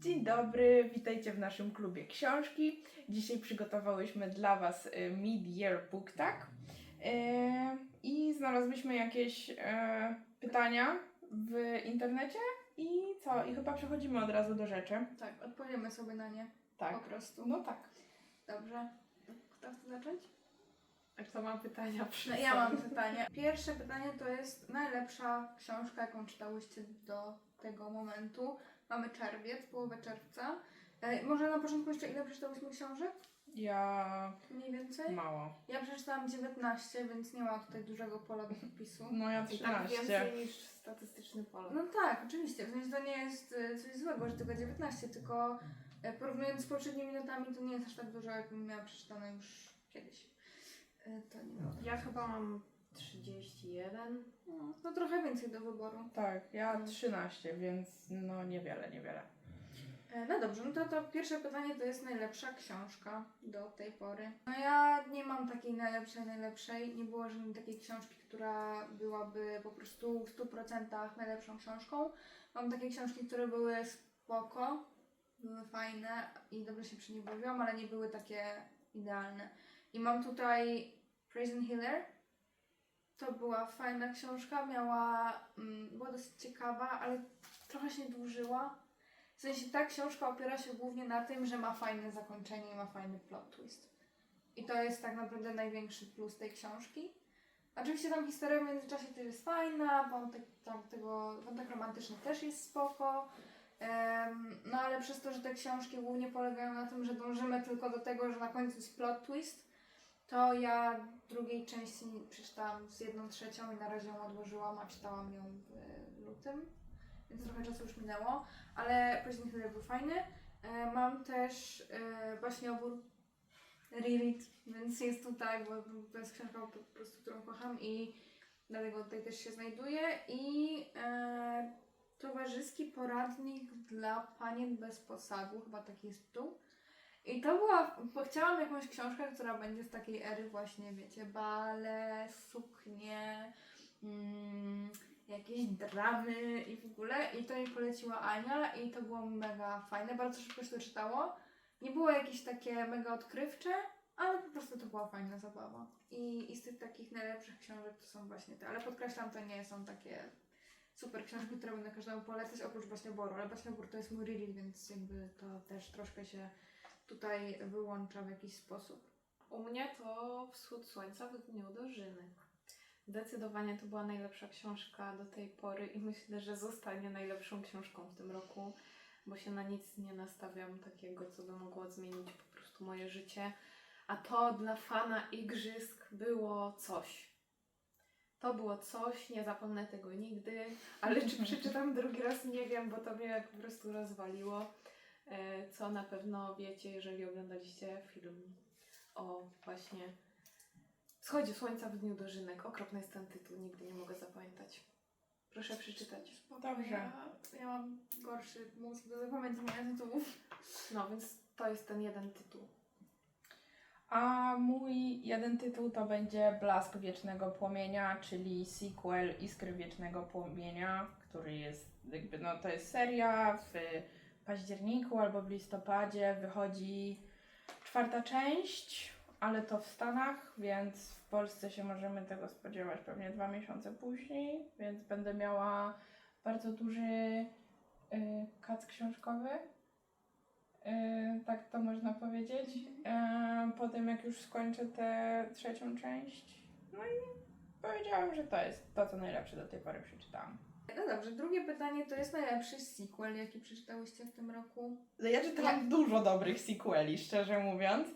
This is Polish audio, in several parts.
Dzień dobry, witajcie w naszym klubie książki. Dzisiaj przygotowałyśmy dla Was y, Mid-Year Book Tag Y, i znalazłyśmy jakieś e, pytania w internecie i co? I chyba przechodzimy od razu do rzeczy. Tak, odpowiemy sobie na nie po Tak. prostu. No tak. Dobrze. Kto chce zacząć? A kto ma pytania przy No, ja mam pytanie. Pierwsze pytanie to jest najlepsza książka, jaką czytałyście do tego momentu. Mamy czerwiec, połowę czerwca. E, może na początku jeszcze ile przeczytałyśmy książek? Ja Mniej więcej? mało. Ja przeczytałam 19, więc nie ma tutaj dużego pola do popisu. No ja I tak 13. więcej niż statystyczny Polak. No tak, oczywiście. W sensie to nie jest e, coś złego, że tylko 19, tylko e, porównując z poprzednimi minutami, to nie jest aż tak dużo, jakbym miała przeczytane już kiedyś. E, To nie ma. Ja chyba mam 31. No, no trochę więcej do wyboru. Tak, ja No. 13, więc no niewiele, niewiele. E, No dobrze, no to, to pierwsze pytanie to jest najlepsza książka do tej pory. No ja nie mam takiej najlepszej, najlepszej. Nie było żadnej takiej książki, która byłaby po prostu w 100% najlepszą książką. Mam takie książki, które były spoko, były fajne i dobrze się przy nich bawiłam, ale nie były takie idealne. I mam tutaj Prison Healer. To była fajna książka, miała, mm, była dosyć ciekawa, ale trochę się dłużyła. W sensie ta książka opiera się głównie na tym, że ma fajne zakończenie i ma fajny plot twist. I to jest tak naprawdę największy plus tej książki. Oczywiście tam historia w międzyczasie też jest fajna, wątek, tam tego, wątek romantyczny też jest spoko. Em, no ale przez to, że te książki głównie polegają na tym, że dążymy tylko do tego, że na końcu jest plot twist, to ja drugiej części przeczytałam z jedną trzecią i na razie ją odłożyłam, a czytałam ją w lutym, więc trochę czasu już minęło, ale Prison Healer był fajny. E, mam też e, baśniobór Reread, więc jest tutaj, bo to jest książka po prostu, którą kocham i dlatego tutaj też się znajduje i e, towarzyski poradnik dla panien bez posagu, chyba taki jest tytuł. I to była, bo chciałam jakąś książkę, która będzie z takiej ery właśnie, wiecie, bale, suknie, mm, jakieś dramy i w ogóle. I to mi poleciła Ania i to było mega fajne, bardzo szybko się to czytało. Nie było jakieś takie mega odkrywcze, ale po prostu to była fajna zabawa. I, i z tych takich najlepszych książek to są właśnie te, ale podkreślam, to nie są takie super książki, które będę każdemu polecać, oprócz Baśnioboru, ale Baśniobór to jest mój reread, więc jakby to też troszkę się tutaj wyłącza w jakiś sposób. U mnie to Wschód Słońca w dniu dożyny. Zdecydowanie to była najlepsza książka do tej pory i myślę, że zostanie najlepszą książką w tym roku, bo się na nic nie nastawiam takiego, co by mogło zmienić po prostu moje życie. A to dla fana igrzysk było coś. To było coś, nie zapomnę tego nigdy, ale czy przeczytam drugi raz, nie wiem, bo to mnie po prostu rozwaliło. E, Co na pewno wiecie, jeżeli oglądaliście film o właśnie wschodzie słońca w dniu dożynek. Okropny jest ten tytuł, nigdy nie mogę zapamiętać. Proszę przeczytać. Spoko, Dobrze. Ja, ja mam gorszy mózg do zapamiętania tytułów. No więc to jest ten jeden tytuł. A mój jeden tytuł to będzie Blask Wiecznego Płomienia, czyli sequel Iskry Wiecznego Płomienia, który jest jakby, no to jest seria w październiku albo w listopadzie wychodzi czwarta część, ale to w Stanach, więc w Polsce się możemy tego spodziewać pewnie dwa miesiące później, więc będę miała bardzo duży y, kac książkowy. Y, tak to można powiedzieć. E, po tym jak już skończę tę trzecią część. No i powiedziałam, że to jest to, co najlepsze do tej pory przeczytałam. No dobrze, drugie pytanie to jest najlepszy sequel, jaki przeczytałyście w tym roku? Ja czytałam dużo dobrych sequeli, szczerze mówiąc.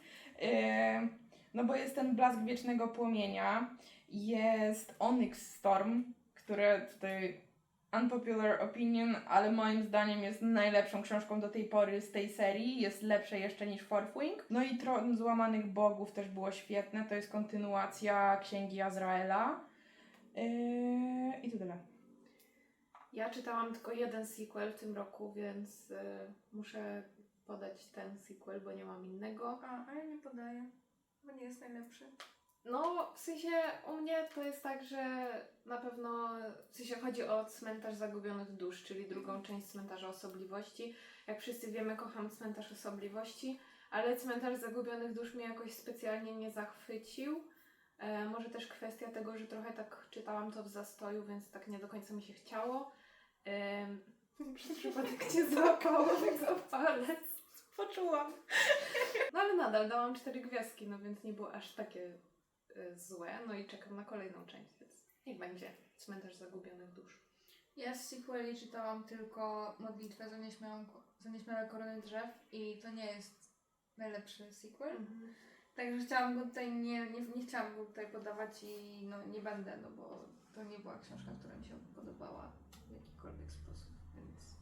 E, no bo jest ten Blask Wiecznego Płomienia, jest Onyx Storm, które tutaj unpopular opinion, ale moim zdaniem jest najlepszą książką do tej pory z tej serii. Jest lepsze jeszcze niż Fourth Wing. No i Tron Złamanych Bogów też było świetne. To jest kontynuacja Księgi Azraela. Yy, I to tyle. Ja czytałam tylko jeden sequel w tym roku, więc y, muszę podać ten sequel, bo nie mam innego. A, a ja nie podaję, bo nie jest najlepszy. No, w sensie u mnie to jest tak, że na pewno w sensie chodzi o cmentarz zagubionych dusz, czyli drugą część cmentarza osobliwości. Jak wszyscy wiemy, kocham Cmentarz Osobliwości, ale Cmentarz Zagubionych Dusz mnie jakoś specjalnie nie zachwycił. E, może też kwestia tego, że trochę tak czytałam to w zastoju, więc tak nie do końca mi się chciało. E, przez przypadek cię złapało za palec. Poczułam. No ale nadal dałam cztery gwiazdki, no więc nie było aż takie e, złe. No i czekam na kolejną część, więc niech będzie Cmentarz Zagubionych Dusz. Ja z sequeli czytałam tylko modlitwę za nieśmiałą, za nieśmiałe korony drzew i to nie jest najlepszy sequel. Także chciałam go tutaj, nie, nie, nie chciałam go tutaj podawać i no nie będę, no bo to nie była książka, która mi się podobała w jakikolwiek sposób, więc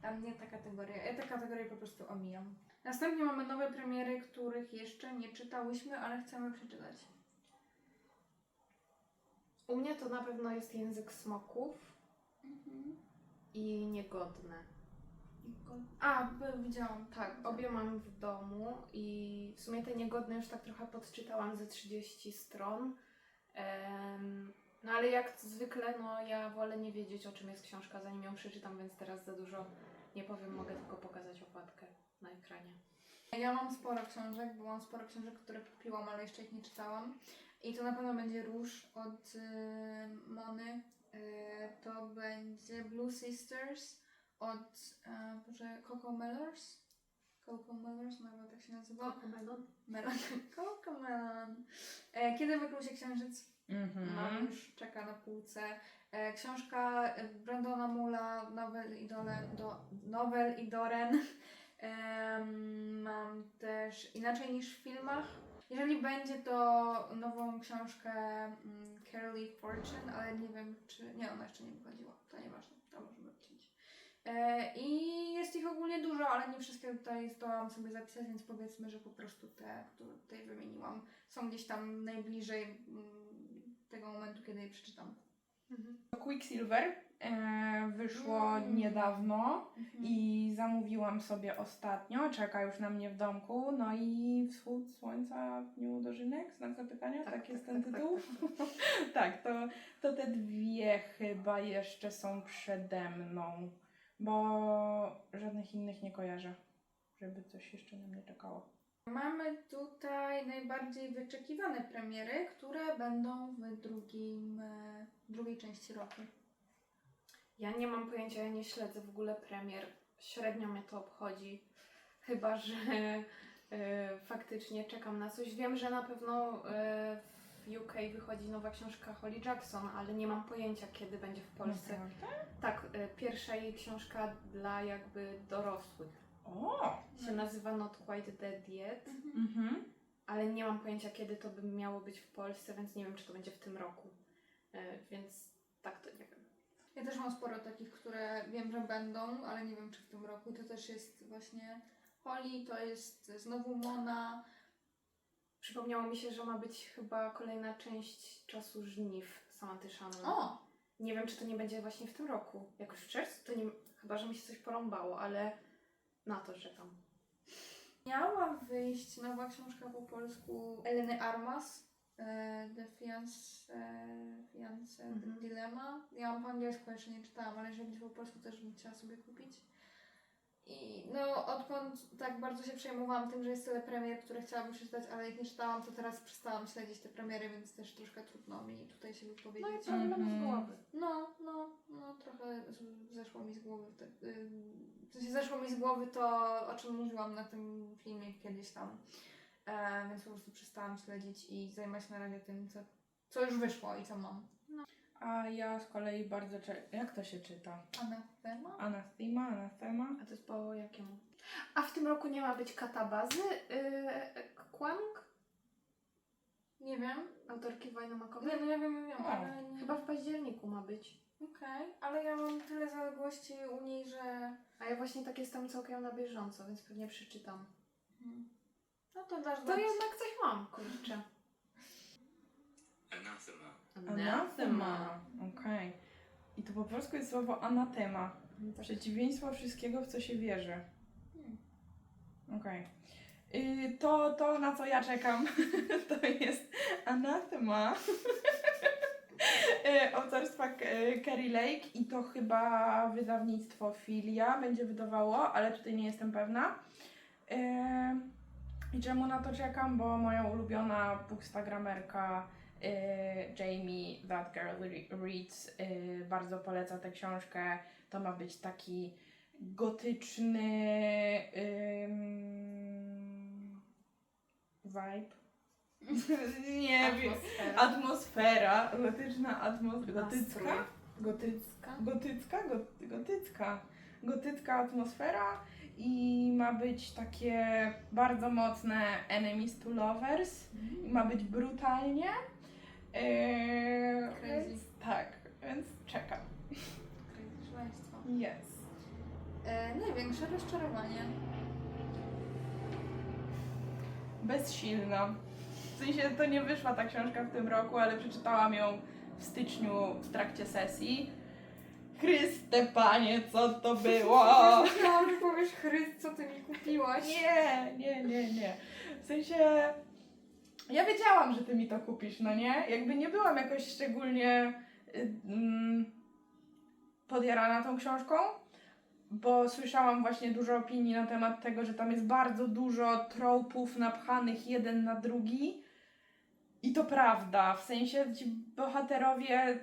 dla mnie ta kategoria, ja tę kategorię po prostu omijam. Następnie mamy nowe premiery, których jeszcze nie czytałyśmy, ale chcemy przeczytać. U mnie to na pewno jest Język Smoków i Niegodne. A, b- widziałam. Tak, obie mam w domu i w sumie te niegodne już tak trochę podczytałam ze 30 stron. No ale jak zwykle, no ja wolę nie wiedzieć o czym jest książka zanim ją przeczytam, więc teraz za dużo nie powiem, mogę tylko pokazać okładkę na ekranie. Ja mam sporo książek, bo mam sporo książek, które kupiłam, ale jeszcze ich nie czytałam. I to na pewno będzie Róż od y, Mony. Y, to będzie Blue Sisters od Boże, Coco Mellors. Coco Mellors, no chyba tak się nazywa. Melon? Melon. Coco Melon. E, Kiedy wykluł się księżyc? Mhm. Mam już, czeka na półce. E, książka e, Brandona Mula, Nowel i, Dole, do, Nowel i Doren. Em, mam też Inaczej niż w filmach. Jeżeli będzie to nową książkę mm, Carly Fortune, ale nie wiem czy... Nie, ona jeszcze nie wychodziła. To nieważne, I jest ich ogólnie dużo, ale nie wszystkie tutaj zdołam sobie zapisać, więc powiedzmy, że po prostu te, które tutaj wymieniłam, są gdzieś tam najbliżej mm, tego momentu, kiedy je przeczytam. Mhm. Quicksilver e, wyszło Mm. niedawno i zamówiłam sobie ostatnio. Czeka już na mnie w domku. No i Wschód Słońca w Dniu Dożynek? Znak zapytania? Tak, jest ten tak, tytuł? tak, tak, to, to te dwie chyba jeszcze są przede mną, bo żadnych innych nie kojarzę, żeby coś jeszcze na mnie czekało. Mamy tutaj najbardziej wyczekiwane premiery, które będą w drugim, e, drugiej części roku. Ja nie mam pojęcia, ja nie śledzę w ogóle premier. Średnio mnie to obchodzi. Chyba, że e, faktycznie czekam na coś. Wiem, że na pewno e, w UK wychodzi nowa książka Holly Jackson, ale nie mam pojęcia, kiedy będzie w Polsce. Tak, e, pierwsza jej książka dla jakby dorosłych. O! Się nazywa Not Quite Dead Yet, Mhm. ale nie mam pojęcia, kiedy to by miało być w Polsce, więc nie wiem, czy to będzie w tym roku. E, więc tak to nie wiem. Ja też mam sporo takich, które wiem, że będą, ale nie wiem, czy w tym roku. To też jest właśnie Holly, to jest znowu Mona. Przypomniało mi się, że ma być chyba kolejna część czasu żniw Samanty Shannon. O! Nie wiem, czy to nie będzie właśnie w tym roku. Jakoś w czerwcu to nie... Chyba, że mi się coś porąbało, ale na to czekam. Miała wyjść nowa książka po polsku Eleny Armas. e, The Fiance, e, Fiance Mhm. Dilemma. Ja mam po angielsku jeszcze nie czytałam, ale jeżeli będzie po polsku też bym chciała sobie kupić. I no, odkąd tak bardzo się przejmowałam tym, że jest tyle premier, które chciałabym przeczytać, ale ich nie czytałam, to teraz przestałam śledzić te premiery, więc też troszkę trudno mi tutaj się No i wypowiedzieć. nie będę z Mhm. głowy. No, no, no, trochę zeszło mi z głowy. Te, y, w sensie zeszło mi z głowy to, o czym mówiłam na tym filmie kiedyś tam. E, więc po prostu przestałam śledzić i zajmować się na razie tym, co, co już wyszło i co mam. A ja z kolei bardzo. Cze- Jak to się czyta? Anathema? Anathema, anathema? A to jest po jakiemu? A w tym roku nie ma być katabazy? Yy, Kwang? Nie wiem. Autorki Wojny Makowej? Nie, no ja wiem, wiem, O, ale nie. Chyba w październiku ma być. Okej, ale ja mam tyle zaległości u niej, że... A ja właśnie tak jestem całkiem na bieżąco, więc pewnie przeczytam. Hmm. No to dasz To znać. jednak coś mam, kurczę. Anathema. Anathema. Okej. I to po polsku jest słowo anatema. Przeciwieństwo wszystkiego, w co się wierzy. Hmm. Okej. Y, to, to, na co ja czekam, to jest anathema. e, autorstwa K- e, Carrie Lake i to chyba wydawnictwo Filia będzie wydawało, ale tutaj nie jestem pewna. E, I czemu na to czekam? Bo moja ulubiona bookstagramerka Jamie That Girl Re- Reads e, bardzo poleca tę książkę. To ma być taki gotyczny ym, vibe. nie wiem. Atmosfera. Atmosfera, gotyczna atmosfera, gotycka, gotycka, gotycka, go- gotycka, gotycka atmosfera i ma być takie bardzo mocne enemies to lovers i ma być brutalnie. Eee, Crazy. więc, tak, więc czekam. Crazy szaleństwo. Yes. E, największe rozczarowanie. Bezsilna. W sensie to nie wyszła ta książka w tym roku, ale przeczytałam ją w styczniu w trakcie sesji. Chryste panie, co to było? Myślałam, że powiesz Chryst, co ty mi kupiłaś. Nie, nie, nie, nie. W sensie ja wiedziałam, że ty mi to kupisz, no nie? Jakby nie byłam jakoś szczególnie mm, podjarana tą książką, bo słyszałam właśnie dużo opinii na temat tego, że tam jest bardzo dużo tropów napchanych jeden na drugi. I to prawda, w sensie ci bohaterowie.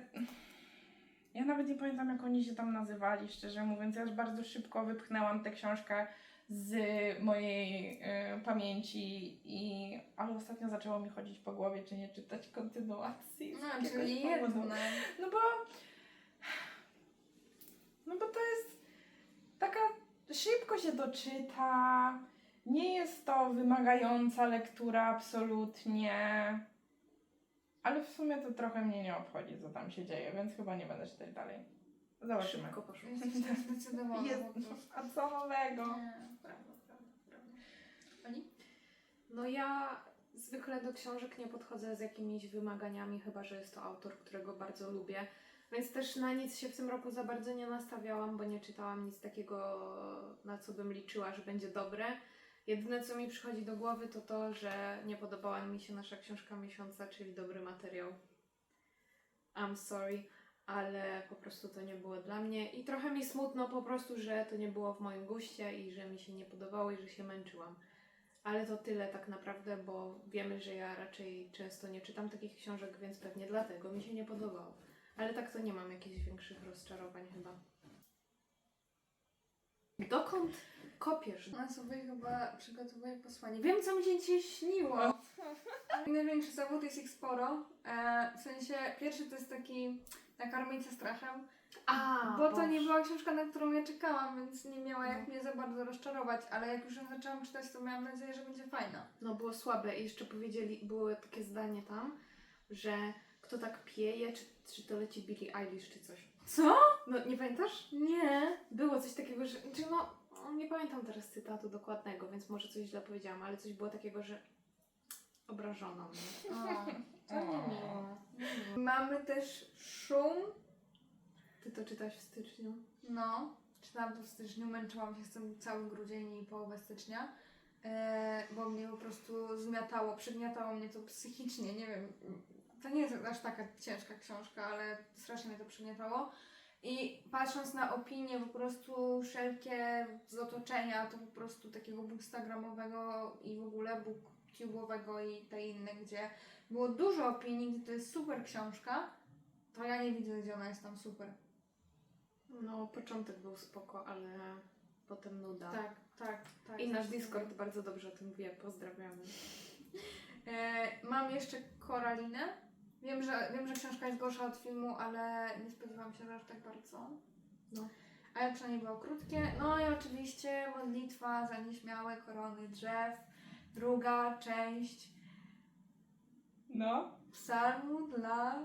Ja nawet nie pamiętam, jak oni się tam nazywali, szczerze mówiąc. Ja już bardzo szybko wypchnęłam tę książkę z mojej y, pamięci, i, ale ostatnio zaczęło mi chodzić po głowie, czy nie czytać kontynuacji. No, czyli jedno. No bo. No bo to jest taka. Szybko się doczyta. Nie jest to wymagająca lektura absolutnie. Ale w sumie to trochę mnie nie obchodzi, co tam się dzieje, więc chyba nie będę czytać dalej. Zobaczymy. Szybko poszło. Jesteś zdecydowana Jest, a co nowego? Nie, prawda, prawda, prawda. Pani? No ja zwykle do książek nie podchodzę z jakimiś wymaganiami, chyba że jest to autor, którego bardzo lubię. Więc też na nic się w tym roku za bardzo nie nastawiałam, bo nie czytałam nic takiego, na co bym liczyła, że będzie dobre. Jedyne, co mi przychodzi do głowy, to to, że nie podobała mi się nasza książka miesiąca, czyli dobry materiał. I'm sorry, ale po prostu to nie było dla mnie. I trochę mi smutno po prostu, że to nie było w moim guście i że mi się nie podobało i że się męczyłam. Ale to tyle tak naprawdę, bo wiemy, że ja raczej często nie czytam takich książek, więc pewnie dlatego mi się nie podobało. Ale tak to nie mam jakichś większych rozczarowań chyba. Dokąd kopiesz? Ona sobie chyba przygotowuje posłanie. Wiem, co mi się dzisiaj śniło. Największy zawód jest ich sporo. E, w sensie, pierwszy to jest taki nakarmić się strachem. A, Bo to nie była książka, na którą ja czekałam, więc nie miała jak mnie za bardzo rozczarować. Ale jak już ją zaczęłam czytać, to miałam nadzieję, że będzie fajna. No było słabe i jeszcze powiedzieli, było takie zdanie tam, że kto tak pieje, czy, czy to leci Billie Eilish, czy coś. Co? No nie pamiętasz? Nie. Było coś takiego, że. Czy no, nie pamiętam teraz cytatu dokładnego, więc może coś źle powiedziałam, ale coś było takiego, że obrażono mnie. O, to nie miło. Mamy też szum. Ty to czytasz w styczniu? No, czytałam to w styczniu, męczyłam się z tym cały grudzień i połowę stycznia, e, bo mnie po prostu zmiatało, przygniatało mnie to psychicznie, nie wiem, to nie jest aż taka ciężka książka, ale strasznie mnie to przygniatało. I patrząc na opinie po prostu wszelkie z otoczenia, to po prostu takiego bookstagramowego i w ogóle booktube'owego i te inne, gdzie było dużo opinii, gdzie to jest super książka, to ja nie widzę, gdzie ona jest tam super. No, początek był spoko, ale potem nuda. Tak, tak, tak. I nasz Discord bardzo dobrze o tym wie, pozdrawiamy. E, mam jeszcze Koralinę. Wiem że, wiem, że książka jest gorsza od filmu, ale nie spodziewałam się, że aż tak bardzo. No. Ale przynajmniej było krótkie. No i oczywiście modlitwa za nieśmiałe korony drzew. Druga część No, psalmu dla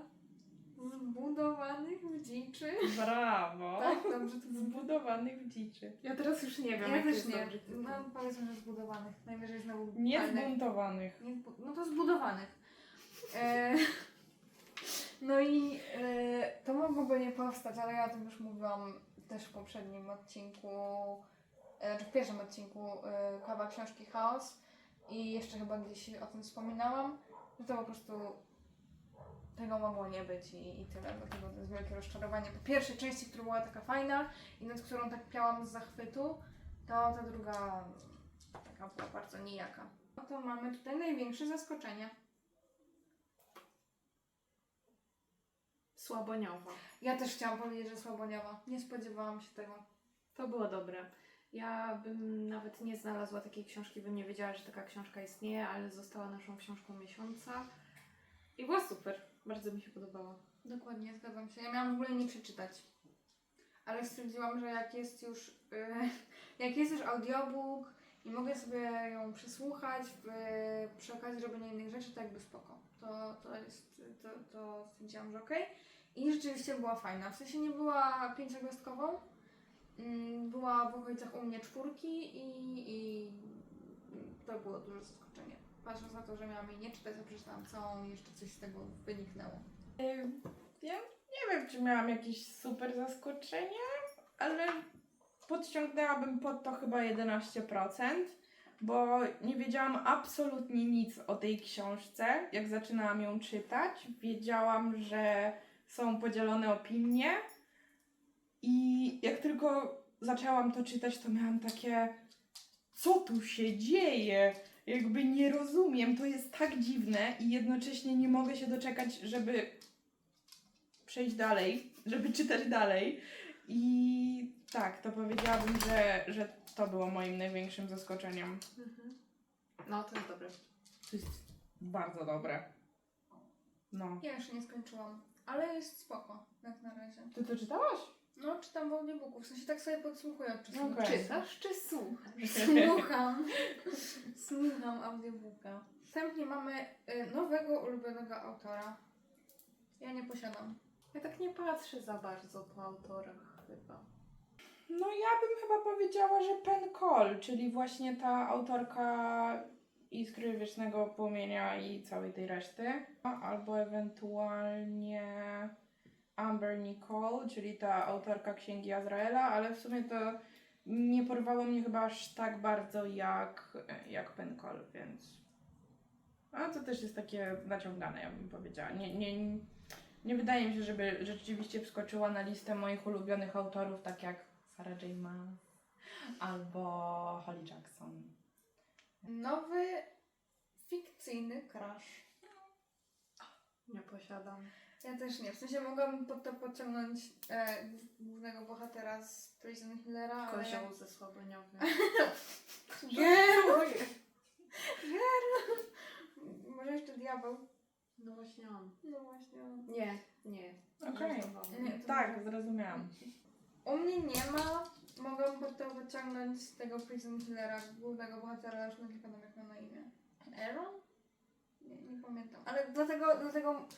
zbudowanych w dziczy. brawo. Tak, dobrze to zbudowanych. Zbudowanych w dziczy. Ja teraz już nie wiem, Ja jak też jest nie. No powiedzmy, że zbudowanych. Najwyżej znowu Nie zbuntowanych. Nie zbu- no to zbudowanych. E, no i e, to mogłoby nie powstać, ale ja o tym już mówiłam też w poprzednim odcinku, e, czy w pierwszym odcinku e, Kawa Książki Chaos i jeszcze chyba gdzieś o tym wspominałam, że to po prostu tego mogło nie być i, i tyle. Dlatego to jest wielkie rozczarowanie. Po pierwszej części, która była taka fajna i nad którą tak piałam z zachwytu, to ta druga taka była bardzo nijaka. No to mamy tutaj największe zaskoczenie. Słaboniowa. Ja też chciałam powiedzieć, że słaboniowa. Nie spodziewałam się tego. To było dobre. Ja bym nawet nie znalazła takiej książki, bym nie wiedziała, że taka książka istnieje, ale została naszą książką miesiąca. I była super. Bardzo mi się podobała. Dokładnie, zgadzam się. Ja miałam w ogóle nie przeczytać. Ale stwierdziłam, że jak jest już, yy, jak jest już audiobook i mogę sobie ją przesłuchać w, przy okazji robienia innych rzeczy, to jakby spoko. To, to jest, to, to stwierdziłam, że okej. I rzeczywiście była fajna. W sensie nie była pięciogwiazdkową. Mm, Była w okolicach u mnie czwórki i, i to było duże zaskoczenie. Patrząc na to, że miałam jej nie czytać, a przeczytałam całą jeszcze coś z tego wyniknęło. Ja nie wiem, czy miałam jakieś super zaskoczenie, ale podciągnęłabym pod to chyba 11%, bo nie wiedziałam absolutnie nic o tej książce, jak zaczynałam ją czytać. Wiedziałam, że są podzielone opinie i jak tylko zaczęłam to czytać, to miałam takie co tu się dzieje? Jakby nie rozumiem, to jest tak dziwne i jednocześnie nie mogę się doczekać, żeby przejść dalej, żeby czytać dalej. I tak, to powiedziałabym, że, że to było moim największym zaskoczeniem. No, to jest dobre. To jest bardzo dobre. No. Ja jeszcze nie skończyłam, ale jest spoko, jak na razie. Ty to czytałaś? No, czytam w audiobooku, w sensie tak sobie podsłuchuję Okej. czasu. Czytasz czy słuchasz? Słucham. Słucham audiobooka. Następnie mamy y, nowego ulubionego autora. Ja nie posiadam. Ja tak nie patrzę za bardzo po autorach chyba. No ja bym chyba powiedziała, że Pen Cole, czyli właśnie ta autorka Iskry Wiecznego Płomienia i całej tej reszty. Albo ewentualnie Amber Nicole, czyli ta autorka Księgi Azraela, ale w sumie to nie porwało mnie chyba aż tak bardzo jak, jak Pen Cole, więc... A to też jest takie naciągane, ja bym powiedziała. Nie, nie, nie wydaje mi się, żeby rzeczywiście wskoczyła na listę moich ulubionych autorów, tak jak Sarah J. Maas albo Holly Jackson. Nowy fikcyjny crush. Nie posiadam. Ja też nie. W sensie mogłabym pod to podciągnąć e, głównego bohatera z Prison Hillera, ale... Kozioł ze Słaboniowym. Geralt! Geralt! Może jeszcze diabeł. No właśnie on. No właśnie. on. Nie, nie. Okej. Nie, to Tak, może- zrozumiałam. U mnie nie ma. Mogłam pod to podciągnąć tego Prison Hillera, głównego bohatera, już nie pamiętam jak ma na imię. Aaron? Nie, nie pamiętam. Ale dlatego, dlatego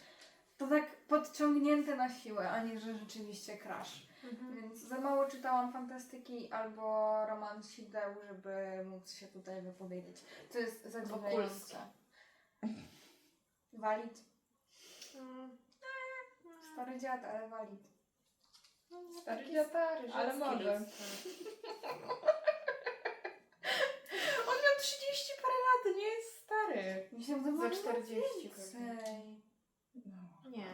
to tak podciągnięte na siłę, a nie, że rzeczywiście crash. Mhm. Więc za mało czytałam fantastyki albo romans sideł, żeby móc się tutaj wypowiedzieć. To jest zadziwiające. Walid. Mm, Stary dziad, ale walid. Stary taki dziad, stary, ale żeński może. On miał 30 parę lat, nie jest stary. Myślałam, że Za może 40 więcej. No. Nie.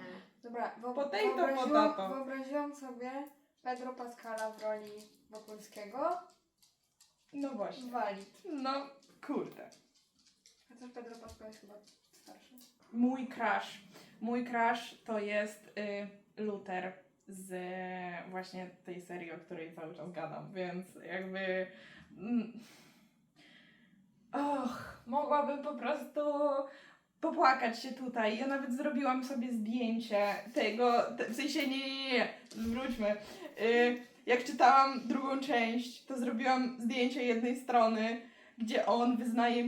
Dobra, wo- Potato, wyobraziłam, potato. wyobraziłam sobie Pedro Pascala w roli Wokulskiego. no właśnie. Walid. No, kurde. Chociaż Pedro Pascal jest chyba starszy. Mój crush. Mój crush to jest y, Luther z właśnie tej serii, o której cały czas gadam, więc jakby. Mm, och, mogłabym po prostu popłakać się tutaj. Ja nawet zrobiłam sobie zdjęcie tego, te, w sensie nie, nie, nie, wróćmy. Y, jak czytałam drugą część, to zrobiłam zdjęcie jednej strony, gdzie on wyznaje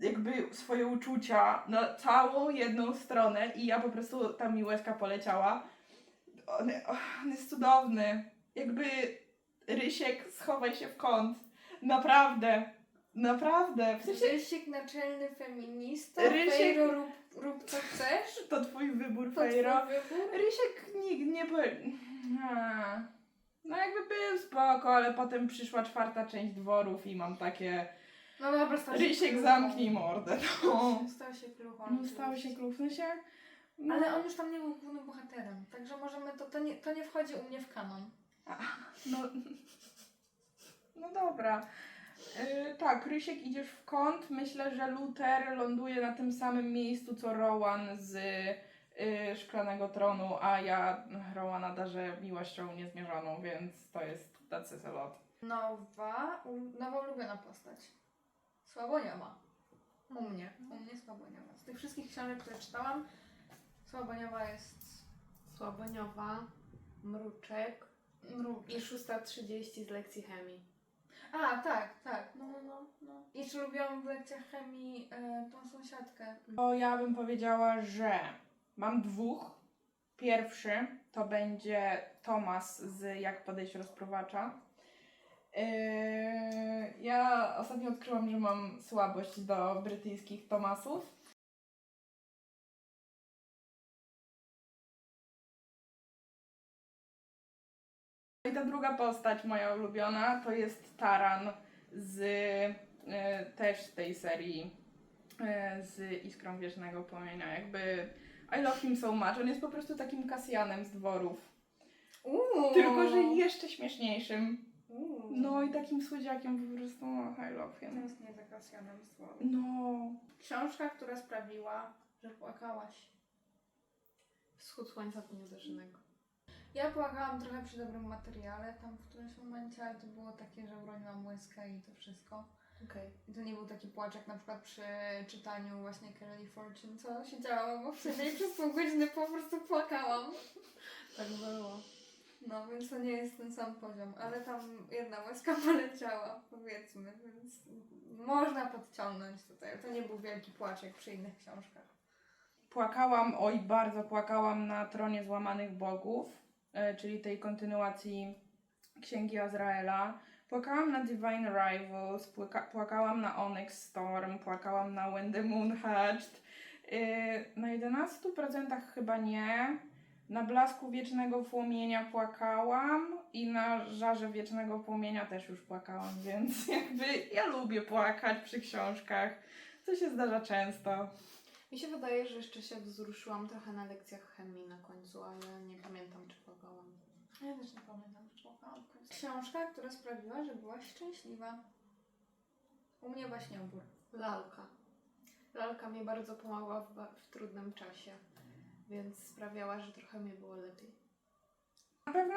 jakby swoje uczucia na całą jedną stronę i ja po prostu, tam mi łezka poleciała. On, on jest cudowny. Jakby Rysiek, schowaj się w kąt. Naprawdę. Naprawdę. W sensie Rysiek naczelny feminista. Rysiek- Fejro, rób, rób co chcesz. to twój wybór, To Fejro. twój wybór. Rysiek nikt nie był... No jakby był spoko, ale potem przyszła czwarta część dworów i mam takie... No dobra, stał się Rysiek kluchą. zamknij mordę. No. Stał się kluchą. No, stało się. W sensie No, Ale on już tam nie był głównym bohaterem, także możemy to, to nie, to nie wchodzi u mnie w kanon. No, no dobra. Yy, tak, Rysiek idziesz w kąt. Myślę, że Luther ląduje na tym samym miejscu co Rowan z yy, Szklanego Tronu, a ja Rowana darzę miłością niezmierzoną, więc to jest that's a lot. Nowa, u- nowa ulubiona postać. Słaboniowa. U mnie, u mnie Słaboniowa. Z tych wszystkich książek, które czytałam, Słaboniowa jest Słaboniowa, Mruczek mruk. i 6.30 z lekcji chemii. A, tak, tak. No, no, no. no. Jeszcze lubiłam w lekcjach chemii e, tą sąsiadkę. To ja bym powiedziała, że mam dwóch. Pierwszy to będzie Tomas z Jak podejść rozprowacza. Yy, ja ostatnio odkryłam, że mam słabość do brytyjskich Tomasów. I ta druga postać, moja ulubiona, to jest Taran z e, też tej serii e, z Iskrą Wiecznego Płomienia. Jakby I love him so much. On jest po prostu takim Kasjanem z dworów. Uuu. Tylko, że jeszcze śmieszniejszym. Uuu. No i takim słodziakiem po prostu oh, I love him. Tęsknię za Kasjanem z dworu. No. Książka, która sprawiła, że płakałaś. Wschód słońca w dniu dożynego. Ja płakałam trochę przy dobrym materiale tam w którymś momencie, ale to było takie, że uroniłam łezkę i to wszystko. Okej. I to nie był taki płacz jak na przykład przy czytaniu właśnie Kelly Fortune, co siedziałam obok siebie i przez pół godziny po prostu płakałam. Tak było. No, więc to nie jest ten sam poziom, ale tam jedna łezka poleciała, powiedzmy, więc można podciągnąć tutaj. To nie był wielki płacz jak przy innych książkach. Płakałam, oj, bardzo płakałam na Tronie Złamanych Bogów, czyli tej kontynuacji Księgi Azraela. Płakałam na Divine Rivals, płyka, płakałam na Onyx Storm, płakałam na When the Moon Hatched. E, Na 11% chyba nie. Na Blasku Wiecznego Płomienia płakałam i na Żarze Wiecznego Płomienia też już płakałam, więc jakby ja lubię płakać przy książkach. To się zdarza często. Mi się wydaje, że jeszcze się wzruszyłam trochę na lekcjach chemii na końcu, ale nie pamiętam, czy płakałam. Ja też nie pamiętam, czy płakałam w końcu. Książka, która sprawiła, że byłaś szczęśliwa. U mnie właśnie obór. Lalka. Lalka mi bardzo pomogła w, w trudnym czasie, więc sprawiała, że trochę mi było lepiej. Na pewno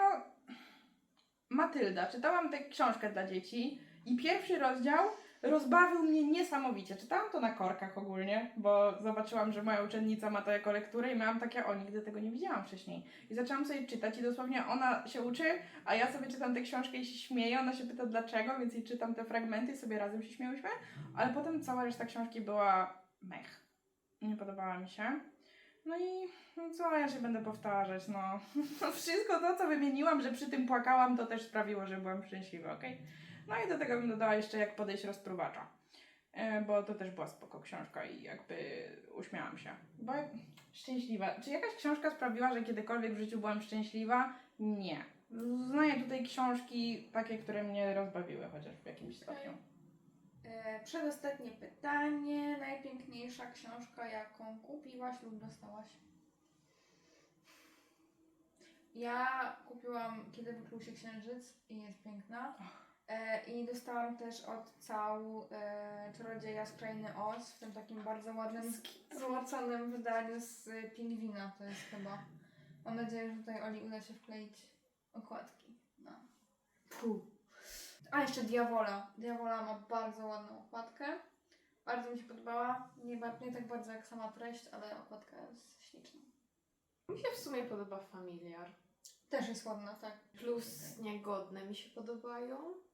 Matylda. Czytałam tę książkę dla dzieci i pierwszy rozdział rozbawił mnie niesamowicie. Czytałam to na korkach ogólnie, bo zobaczyłam, że moja uczennica ma to jako lekturę i miałam takie, o, nigdy tego nie widziałam wcześniej. I zaczęłam sobie czytać i dosłownie ona się uczy, a ja sobie czytam tę książkę i się śmieję. Ona się pyta dlaczego, więc jej czytam te fragmenty i sobie razem się śmiałyśmy. Ale potem cała reszta książki była mech. Nie podobała mi się. No i no co ja się będę powtarzać, no. Wszystko to, co wymieniłam, że przy tym płakałam, to też sprawiło, że byłam szczęśliwa, okej? No i do tego bym dodała jeszcze jak podejść rozpruwacza. E, Bo to też była spoko książka i jakby uśmiałam się. Bo szczęśliwa. Czy jakaś książka sprawiła, że kiedykolwiek w życiu byłam szczęśliwa? Nie. Znaję tutaj książki takie, które mnie rozbawiły chociaż w jakimś stopniu. E, przedostatnie pytanie. Najpiękniejsza książka, jaką kupiłaś lub dostałaś? Ja kupiłam Kiedy wykluł się księżyc i jest piękna. E, I dostałam też od cału e, Czarodzieja z Krainy Oz w tym takim bardzo ładnym, złoconym wydaniu z y, pingwina to jest chyba. Mam nadzieję, że tutaj Oli uda się wkleić okładki. No. Puh. A jeszcze Diawola. Diawola ma bardzo ładną okładkę. Bardzo mi się podobała. Nie, nie tak bardzo jak sama treść, ale okładka jest śliczna. Mi się w sumie podoba familiar. Też jest ładna, tak. Plus niegodne mi się podobają.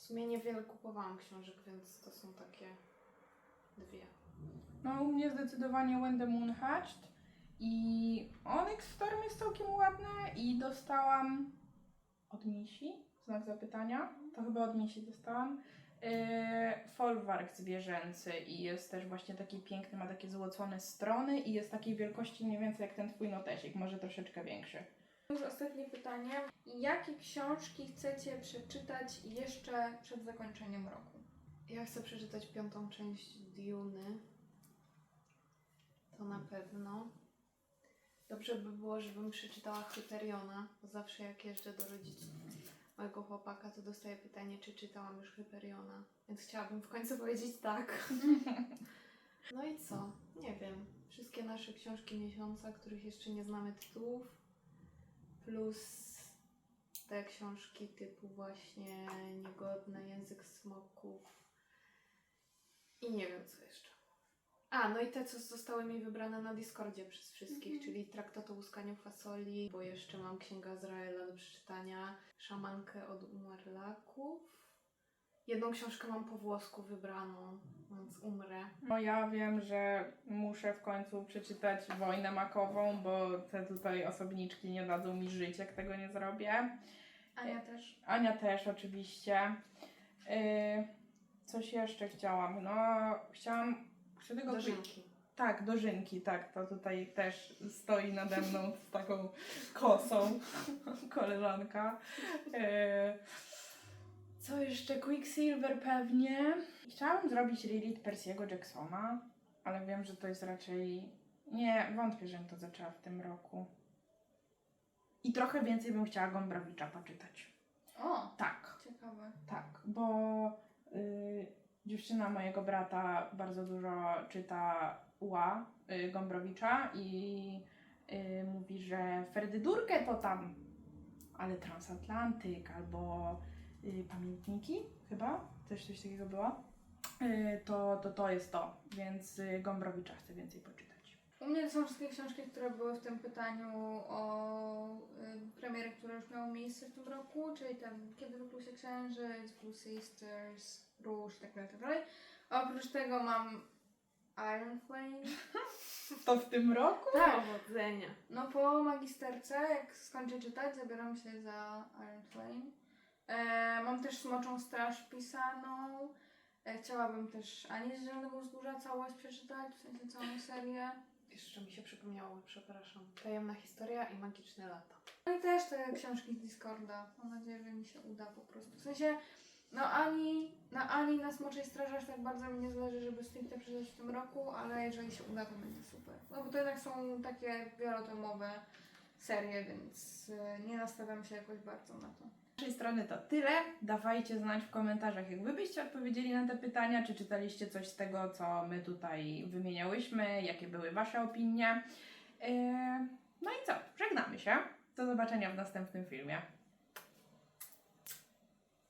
W sumie niewiele kupowałam książek, więc to są takie dwie. No u mnie zdecydowanie When the Moon Hatched i Onyx Storm jest całkiem ładne i dostałam od Misi, znak zapytania, to chyba od Misi dostałam, yy, folwark zwierzęcy i jest też właśnie taki piękny, ma takie złocone strony i jest takiej wielkości mniej więcej jak ten twój notesik, może troszeczkę większy. Już ostatnie pytanie. Jakie książki chcecie przeczytać jeszcze przed zakończeniem roku? Ja chcę przeczytać piątą część Duny. To na pewno. Dobrze by było, żebym przeczytała Hyperiona, bo zawsze jak jeżdżę do rodziców mojego chłopaka, to dostaję pytanie, czy czytałam już Hyperiona. Więc chciałabym w końcu powiedzieć tak. No i co? Nie wiem. Wszystkie nasze książki miesiąca, których jeszcze nie znamy tytułów, plus te książki typu właśnie Niegodne, Język Smoków i nie wiem co jeszcze. A, no i te, co zostały mi wybrane na Discordzie przez wszystkich, Mhm. czyli Traktat o łuskaniu fasoli, bo jeszcze mam Księga Azraela do przeczytania, Szamankę od Umarlaków. Jedną książkę mam po włosku wybraną, więc umrę. No ja wiem, że muszę w końcu przeczytać Wojnę Makową, bo te tutaj osobniczki nie dadzą mi żyć, jak tego nie zrobię. Ania też. Ania też oczywiście. Yy, coś jeszcze chciałam. No, chciałam. Chcę tego Dożynki. Tak, dożynki, tak. To tutaj też stoi nade mną z taką kosą koleżanka. E, co jeszcze? Quicksilver pewnie. Chciałam zrobić Lilith Persiego Jacksona, ale wiem, że to jest raczej... Nie, wątpię, żebym to zaczęła w tym roku. I trochę więcej bym chciała Gombrowicza poczytać. O, Tak. ciekawe. Tak, bo y, dziewczyna mojego brata bardzo dużo czyta Ła y, Gombrowicza i y, mówi, że Ferdydurkę to tam, ale Transatlantyk albo Pamiętniki chyba, też coś takiego było. Y, to, to to jest to, więc y, Gombrowicza chcę więcej poczytać. U mnie to są wszystkie książki, które były w tym pytaniu o y, premiery, które już miały miejsce w tym roku, czyli tam Kiedy wykluł się księżyc, Blue Sisters, Róż, tak dalej, tak dalej. A oprócz tego mam Iron Flame. To w tym roku? Tak, Powodzenia. no po magisterce, jak skończę czytać, zabieram się za Iron Flame. E, mam też Smoczą Straż pisaną. E, chciałabym też Ani z Zielonego Wzgórza całość przeczytać, w sensie całą serię. Jeszcze mi się przypomniało, przepraszam. Tajemna historia i magiczne lata. No i też te książki z Discorda. Mam nadzieję, że mi się uda po prostu. W sensie, no ani na Ani na Smoczej Straży aż tak bardzo mi nie zależy, żeby stricte przeczytać w tym roku, ale jeżeli się uda, to będzie super. No bo to jednak są takie wielotomowe serie, więc y, nie nastawiam się jakoś bardzo na to. Naszej strony to tyle. Dawajcie znać w komentarzach, jak wy byście odpowiedzieli na te pytania, czy czytaliście coś z tego, co my tutaj wymieniałyśmy, jakie były wasze opinie. Yy, No i co? Żegnamy się. Do zobaczenia w następnym filmie.